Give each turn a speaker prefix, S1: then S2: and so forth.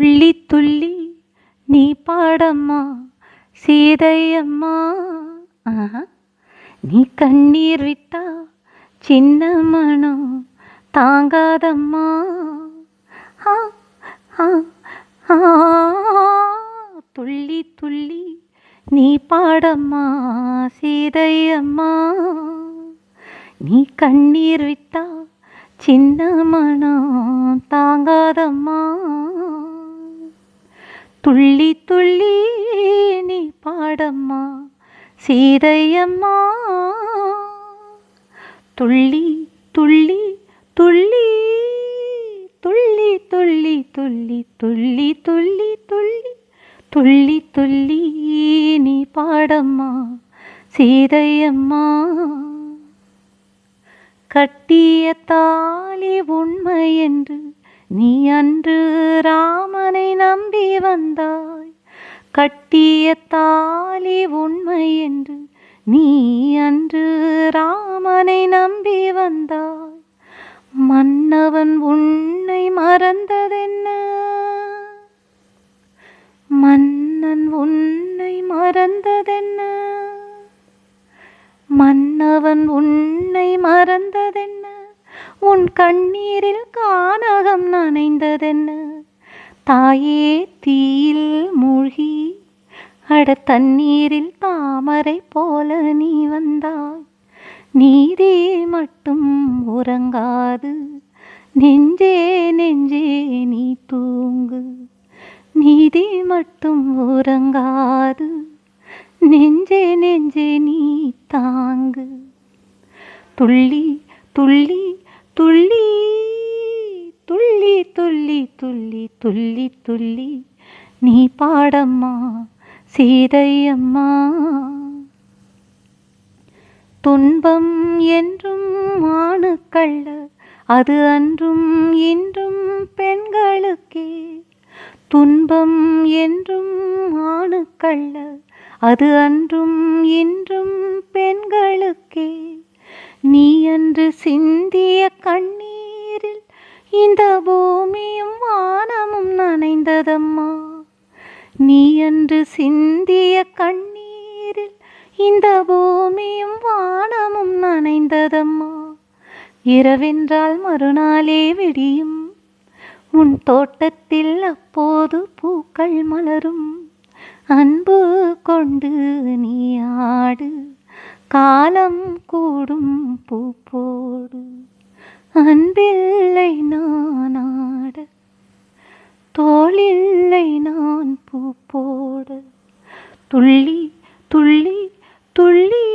S1: துள்ளி துள்ளி நீ பாடம்மா சீதையம்மா. நீ கண்ணீர் விட்டா சின்ன மனம் தாங்காதம்மா. துள்ளி துள்ளி நீ பாடம்மா சீதையம்மா. நீ கண்ணீர் விட்டா சின்ன மனம் தாங்காதம்மா. துள்ளி துள்ளி நீ பாடம்மா சீதையம்மா துள்ளி துள்ளி துள்ளி துள்ளி துள்ளி துள்ளி துள்ளி துள்ளி துள்ளி துள்ளி துள்ளி நீ பாடம்மா சீதையம்மா கட்டிய தாலி உண்மை என்று நீ அன்று ராமனை நம்பி வந்தாய். கட்டிய தாலி உண்மை என்று நீ அன்று ராமனை நம்பி வந்தாய். மன்னவன் உன்னை மறந்ததென்ன? மன்னன் உன்னை மறந்ததென்ன? மன்னவன் உன்னை மறந்ததென்ன? உன் கண்ணீரில் கானகம் நனைந்ததென்ன? தாயே தீயில் மூழ்கி அட தண்ணீரில் தாமரை போல நீ வந்தாய். நீதே மட்டும் உறங்காது நெஞ்சே நெஞ்சே நீ தூங்கு. நீதி மட்டும் உறங்காது நெஞ்சே நெஞ்சே நீ தாங்கு. துள்ளி துள்ளி துள்ளி துள்ளி துள்ளி துள்ளி துள்ளி துள்ளி. நீ பாடம்மா சீதையம்மா. துன்பம் என்றும் ஆணுக்கள்ள அது அன்றும் இன்றும் பெண்களுக்கே. துன்பம் என்றும் ஆணுக்கள்ள அது அன்றும் இன்றும் பெண்களுக்கே. நீ அன்று சிந்தி இந்த பூமியும் வானமும் நனைந்ததம்மா. நீ என்று சிந்திய கண்ணீரில் இந்த பூமியும் வானமும் நனைந்ததம்மா. இரவென்றால் மறுநாளே விடியும். உன் தோட்டத்தில் அப்போது பூக்கள் மலரும். அன்பு கொண்டு நீ ஆடு. காலம் கூடும் பூ போடு. அன்பில்லை நான் துள்ளி துள்ளி துள்ளி.